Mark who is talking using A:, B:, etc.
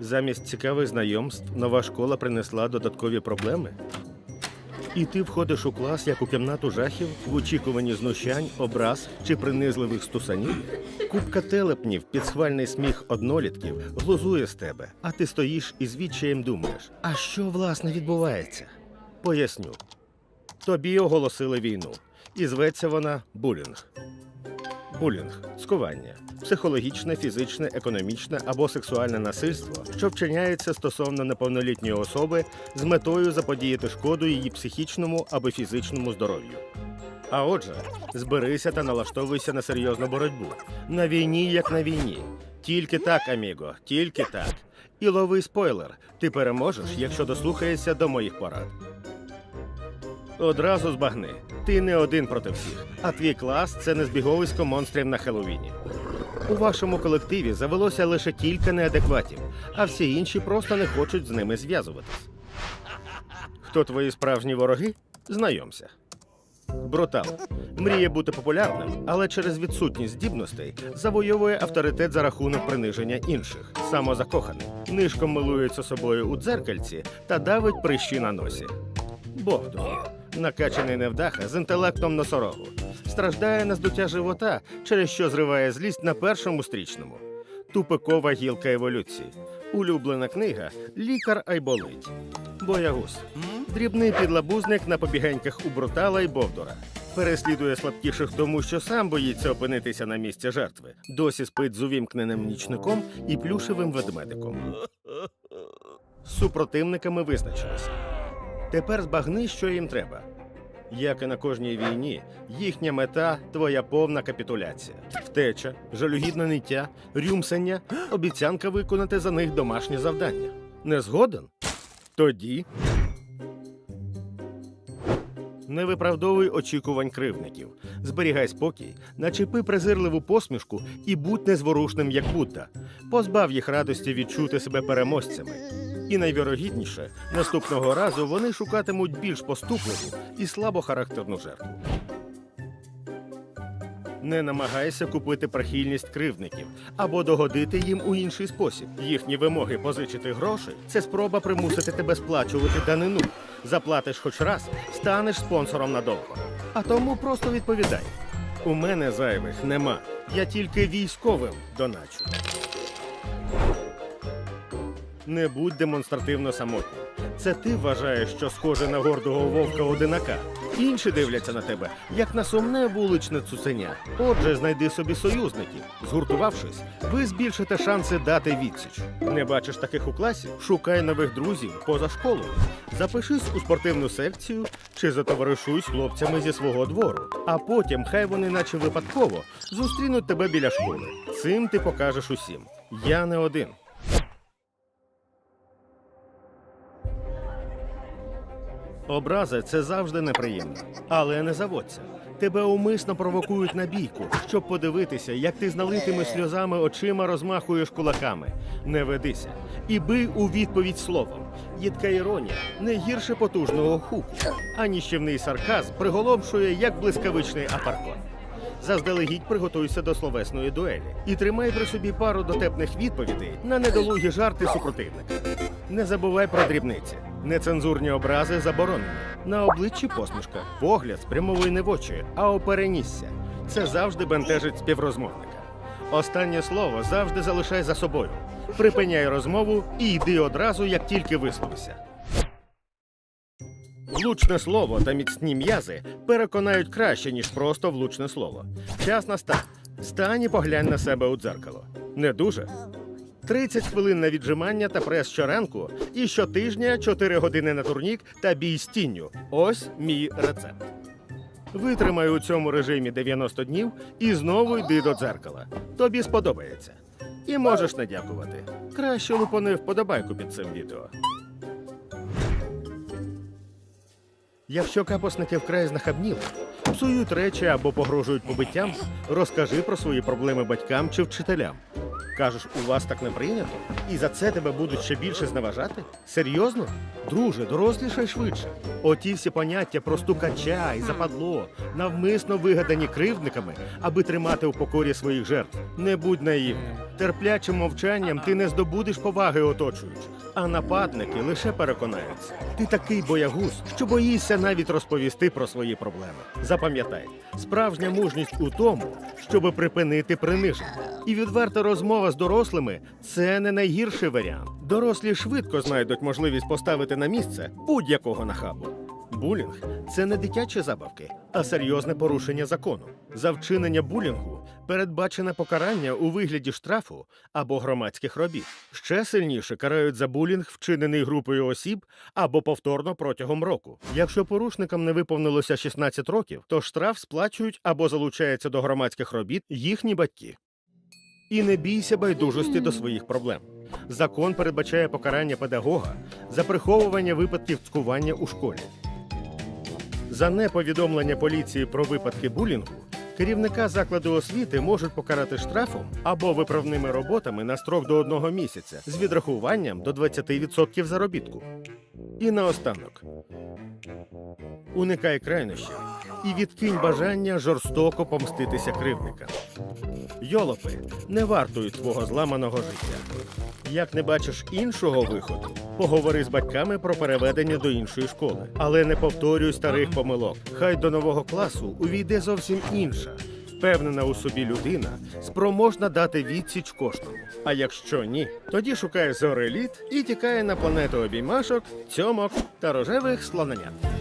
A: Замість цікавих знайомств нова школа принесла додаткові проблеми. І ти входиш у клас як у кімнату жахів в очікуванні знущань, образ чи принизливих стусанів. Купка телепнів, підсхвальний сміх однолітків глузує з тебе, а ти стоїш і з відчаєм думаєш, а що власне відбувається? Поясню. Тобі оголосили війну, і зветься вона булінг. Булінг цькування, психологічне, фізичне, економічне або сексуальне насильство, що вчиняється стосовно неповнолітньої особи з метою заподіяти шкоду її психічному або фізичному здоров'ю. А отже, зберися та налаштовуйся на серйозну боротьбу. На війні, як на війні. Тільки так, аміго, тільки так. І лови спойлер. Ти переможеш, якщо дослухаєшся до моїх порад. Одразу збагни. Ти не один проти всіх, а твій клас це не збіговисько монстрів на Хеллоуіні. У вашому колективі завелося лише кілька неадекватів, а всі інші просто не хочуть з ними зв'язуватись. Хто твої справжні вороги? Знайомся. Брутал мріє бути популярним, але через відсутність здібностей завойовує авторитет за рахунок приниження інших. Самозакоханий. Нишком милується собою у дзеркальці та давить прищі на носі. Бовдур. Накачаний невдаха з інтелектом носорогу. Страждає на здуття живота, через що зриває злість на першому стрічному. Тупикова гілка еволюції. Улюблена книга Лікар Айболить. Боягуз. Дрібний підлабузник на побігеньках у брутала й Бовдора. Переслідує слабкіших тому, що сам боїться опинитися на місці жертви. Досі спить з увімкненим нічником і плюшевим ведмедиком. З супротивниками визначилися. Тепер збагни, що їм треба. Як і на кожній війні, їхня мета твоя повна капітуляція. Втеча, жалюгідне ниття, рюмсання, обіцянка виконати за них домашнє завдання. Не згоден? Тоді. Не виправдовуй очікувань кривників. Зберігай спокій, начепи презирливу посмішку і будь незворушним, як Будда. Позбав їх радості відчути себе переможцями. І найвірогідніше, наступного разу вони шукатимуть більш поступливу і слабохарактерну жертву. Не намагайся купити прихильність кривдників або догодити їм у інший спосіб. Їхні вимоги позичити гроші це спроба примусити тебе сплачувати данину. Заплатиш хоч раз, станеш спонсором надовго. А тому просто відповідай: у мене зайвих нема. Я тільки військовим доначу. Не будь демонстративно самотнім. Це ти вважаєш, що схоже на гордого вовка одинака. Інші дивляться на тебе, як на сумне вуличне цуценя. Отже, знайди собі союзників. Згуртувавшись, ви збільшите шанси дати відсіч. Не бачиш таких у класі? Шукай нових друзів поза школою. Запишись у спортивну секцію чи затоваришуй з хлопцями зі свого двору. А потім, хай вони, наче випадково, зустрінуть тебе біля школи. Цим ти покажеш усім. Я не один. Образи це завжди неприємно, але не заводься. Тебе умисно провокують на бійку, щоб подивитися, як ти з налитими сльозами очима розмахуєш кулаками. Не ведися і бий у відповідь словом. Їдка іронія не гірше потужного хуку, а ніщівний сарказм приголомшує як блискавичний апаркон. Заздалегідь приготуйся до словесної дуелі і тримай при собі пару дотепних відповідей на недолугі жарти супротивника. Не забувай про дрібниці. Нецензурні образи заборонені. На обличчі посмішка, погляд спрямований не в очі, а у перенісся. Це завжди бентежить співрозмовника. Останнє слово завжди залишай за собою. Припиняй розмову і йди одразу, як тільки висловився. Влучне слово та міцні м'язи переконають краще, ніж просто влучне слово. Час настав. Стань і поглянь на себе у дзеркало. Не дуже. 30 хвилин на віджимання та прес щоранку, і щотижня 4 години на турнік та бій з тінню. Ось мій рецепт. Витримай у цьому режимі 90 днів і знову йди до дзеркала. Тобі сподобається. І можеш не дякувати. Краще лупони вподобайку під цим відео. Якщо капосники вкрай знахабніли, псують речі або погрожують побиттям, розкажи про свої проблеми батькам чи вчителям. Кажеш, у вас так не прийнято? І за це тебе будуть ще більше зневажати? Серйозно? Друже, дорослішай швидше. Оті всі поняття про стукача і западло, навмисно вигадані кривдниками, аби тримати у покорі своїх жертв. Не будь наївним. Терплячим мовчанням ти не здобудеш поваги оточуючих, а нападники лише переконаються. Ти такий боягуз, що боїшся навіть розповісти про свої проблеми. Запам'ятай, справжня мужність у тому, щоби припинити приниження. І відверта розмова з дорослими це не найгірший варіант. Дорослі швидко знайдуть можливість поставити на місце будь-якого нахабу. Булінг це не дитячі забавки, а серйозне порушення закону. За вчинення булінгу передбачене покарання у вигляді штрафу або громадських робіт. Ще сильніше карають за булінг, вчинений групою осіб або повторно протягом року. Якщо порушникам не виповнилося 16 років, то штраф сплачують або залучаються до громадських робіт їхні батьки. І не бійся байдужості до своїх проблем. Закон передбачає покарання педагога за приховування випадків цькування у школі. За неповідомлення поліції про випадки булінгу керівника закладу освіти можуть покарати штрафом або виправними роботами на строк до одного місяця з відрахуванням до 20% заробітку. І наостанок уникай крайнощів і відкинь бажання жорстоко помститися кривдникам. Йолопи не вартують твого зламаного життя. Як не бачиш іншого виходу, поговори з батьками про переведення до іншої школи. Але не повторюй старих помилок. Хай до нового класу увійде зовсім інша, впевнена у собі людина, спроможна дати відсіч кожному. А якщо ні, тоді шукає зореліт і тікає на планету обіймашок, цьомок та рожевих слоненят.